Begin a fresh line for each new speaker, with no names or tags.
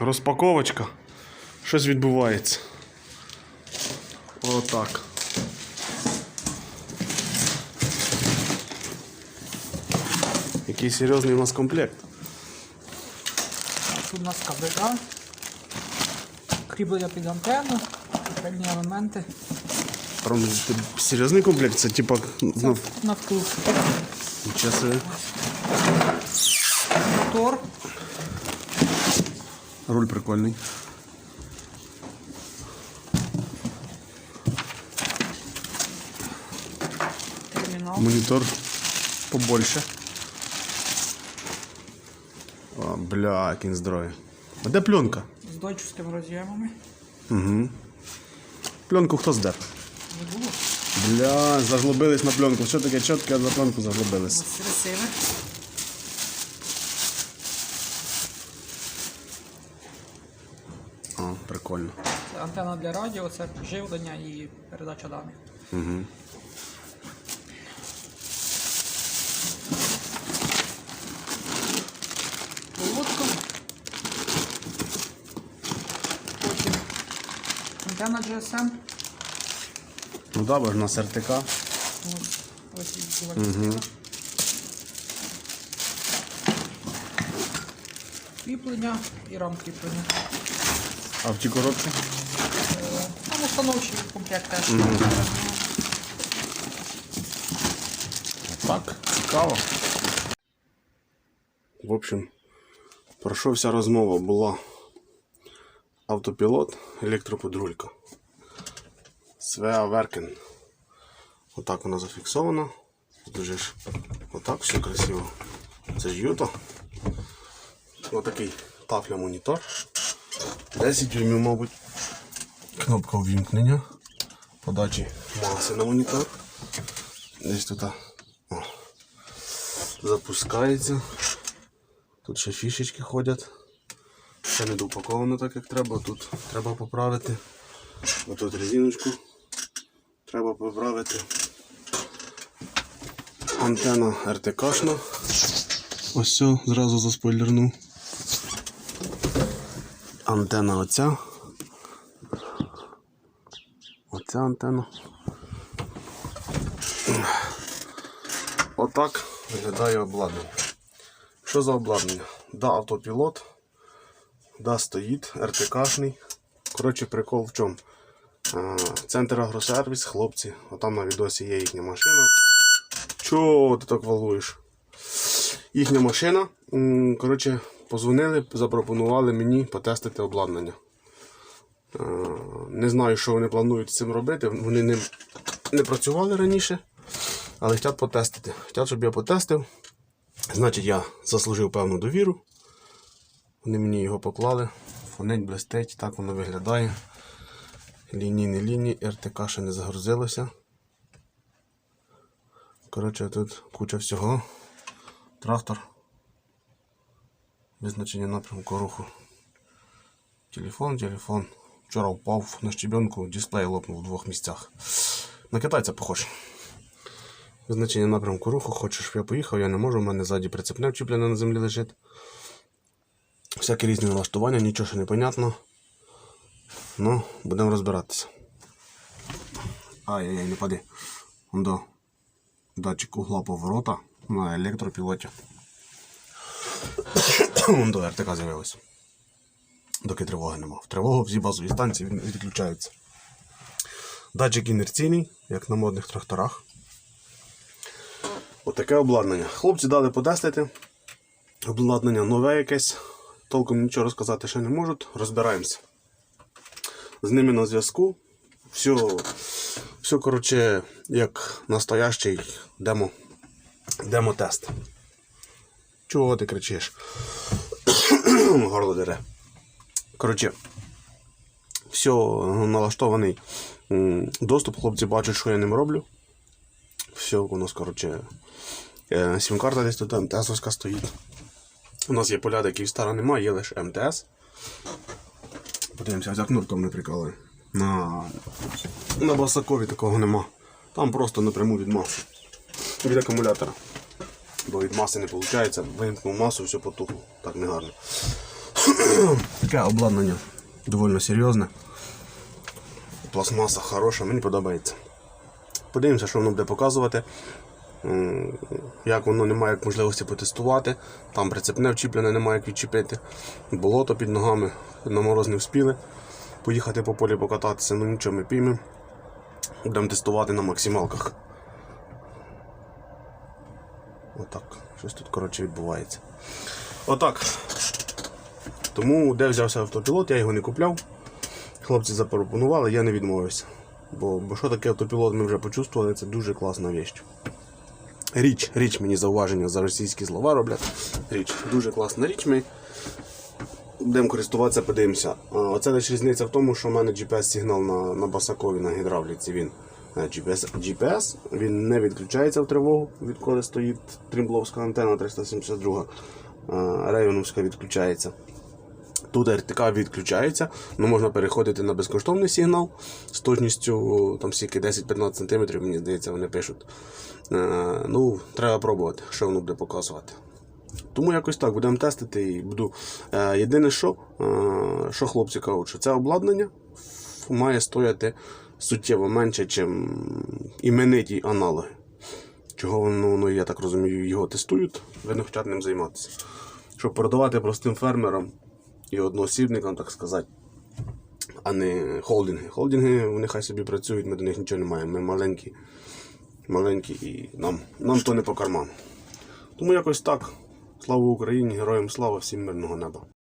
Розпаковочка. Щось відбувається. Отак. Який серйозний у нас комплект.
Тут у нас кабеля, кріплення під антенну, певні елементи.
Прям серйозний комплект, це типа ну,
На втулку.
нічого собі.
Мотор,
Руль прикольний.
термінал.
Монітор побольше. О, бля, він. А де пленка?
з дойчівськими роз'ємами.
Угу. Пленку хто здер?
Не було.
Бля, заглобились на пленку. Все таке чітке, за пленку заглобились.
Ось ресивер.
О, прикольно.
Це антенна для радіо, це живлення і передача даних.
Угу.
Проводка. Потім антенна GSM.
Ну да, бо ж у нас РТК.
Ось, ось і угу. Кріплення і рам кріплення.
А в ті коробці?
Там установчий комплект теж.
Так, цікаво. В общем, про що вся розмова була? Автопілот, електроподрулька. Свеа Веркен. Отак вона зафіксована. Дуже ж отак все красиво. Це ж Юта. Отакий тафля монітор. 10 дюймів, мабуть. Кнопка ввімкнення. Подачі маси на монітор. Десь тут. О. Запускається. Тут ще фішечки ходять. Ще не допаковано так, як треба. Тут треба поправити. Отут резиночку треба поправити. Антена РТКшна. Ось все, зразу заспойлернув. Антена оця. Оця антена. Отак виглядає обладнання. Що за обладнання? Да, автопілот, да, стоїть, РТКшний. Коротше, прикол в чому? Центр агросервіс, хлопці, отам на відосі є їхня машина. Чого ти так валуєш? Їхня машина. Коротше, позвонили, запропонували мені потестити обладнання. Е, Не знаю, що вони планують з цим робити. Вони ним не працювали раніше, але хочуть потестити. Хочуть, щоб я потестив. Значить, я заслужив певну довіру. Вони мені його поклали. Фонить, блистить, так воно виглядає. Лінійні лінії, РТК ще не загрузилося. Коротше, тут куча всього. Трактор. Визначення напрямку руху. Телефон, телефон. Вчора впав на щебенку, дисплей лопнув в двох місцях. На китайця похож. Визначення напрямку руху, хочеш, щоб я поїхав, я не можу, у мене ззаді прицепне вчіплене на землі лежить. Всякі різні налаштування, нічого ще не понятно. Ну, будемо розбиратися. Ай-яй-яй, не пади. До датчик угла поворота на електропілоті. До РТК з'явилось. Доки тривоги нема. В тривогу всі базові станції від- відключаються. Датчик інерційний, як на модних тракторах. Отаке обладнання. Хлопці дали потестити. Обладнання нове якесь. Толком нічого розказати ще не можуть. Розбираємося. З ними на зв'язку. Все, все коротше, як настоящий демо, демо-тест. Чого ти кричиш? Горло дере. Коротше, все налаштований доступ. Хлопці бачать, що я ним роблю. Все у нас, коротше, е, сім-карта десь тут МТС стоїть. У нас є поля, де Київстара немає, є лише МТС. Подивимося, за кнопком не приколи. На, на басакові такого нема. Там просто напряму від маси. Від акумулятора. Бо від маси не виходить, вимкнув масу, все потухло. Так не гарно. Таке обладнання доволі серйозне. Пластмаса хороша, мені подобається. Подивимося, що воно буде показувати. Як воно немає як можливості потестувати. Там прицепне вчіплене, немає як відчепити. Болото під ногами, на мороз не вспіли. Поїхати по полі покататися, ну нічого ми піймемо. Будемо тестувати на максималках. Отак. Щось тут коротше відбувається. Отак. Тому де взявся автопілот, я його не купляв. Хлопці запропонували, я не відмовився. Бо, бо що таке автопілот, ми вже почувствували, це дуже класна віч. Річ, річ мені зауваження за російські слова роблять. Річ, дуже класна річ. Ми будемо користуватися, подивимося. Оце лише різниця в тому, що в мене GPS-сигнал на, на басакові на гідравліці. Він GPS, GPS, він не відключається в тривогу, відколи стоїть тримбловська антенна 372, а, рейвеновська відключається. Тут РТК відключається, але можна переходити на безкоштовний сигнал з точністю там стільки 10-15 см, мені здається, вони пишуть. Е, ну, треба пробувати, що воно буде показувати. Тому якось так будемо тестити і буду. Е, єдине, що, е, що хлопці кажуть, що це обладнання має стояти суттєво менше, ніж імениті аналоги. Чого воно, ну, я так розумію, його тестують, видно, хочуть ним займатися. Щоб продавати простим фермерам і одноосібникам, так сказати, а не холдинги. Холдинги, вони хай собі працюють, ми до них нічого не маємо. Ми маленькі, маленькі і нам, нам то не по карману. Тому якось так. Слава Україні, героям слава, всім мирного неба.